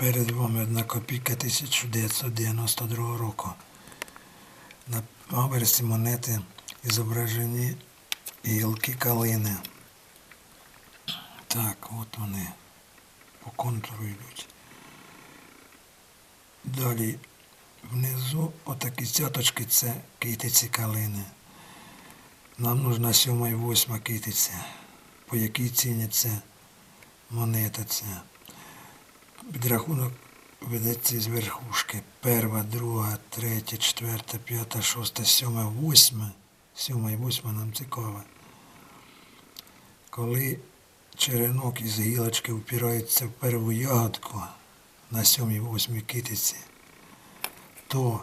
Перед вами одна копійка 1992 року. На аверсі монети зображені гілки калини. Так, от вони по контуру йдуть. Далі внизу отакі цяточки це китиці калини. Нам нужна сьома і восьма китиця. По якій ціні це монета ця. Підрахунок ведеться з верхушки. Перша, друга, третя, четверта, п'ята, шоста, сьома, восьма. Сьома і восьма нам цікава. Коли черенок із гілочки впирається в перву ягодку на сьомій восьмій китиці, то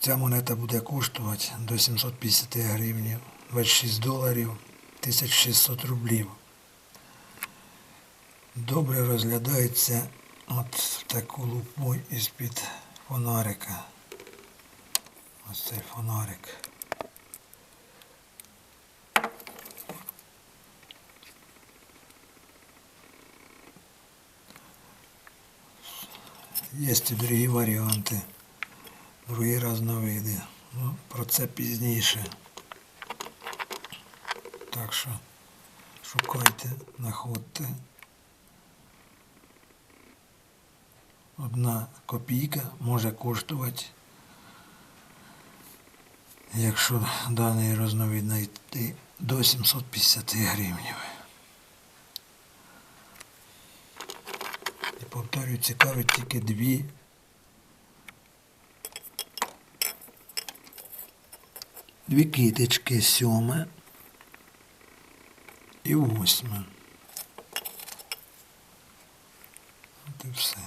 ця монета буде коштувати до 750 гривень, 26 доларів, 1600 рублів. Добре розглядається от таку лупу із-під фонарика. Ось цей фонарик. Є і другі варіанти, другі різновиди. Ну, про це пізніше. Так що шукайте, знаходьте. Одна копійка може коштувати, якщо даний різновид знайти, до 750 гривень. І повторюю, цікавить тільки дві. Дві китички, сьоме і восьме. От і все.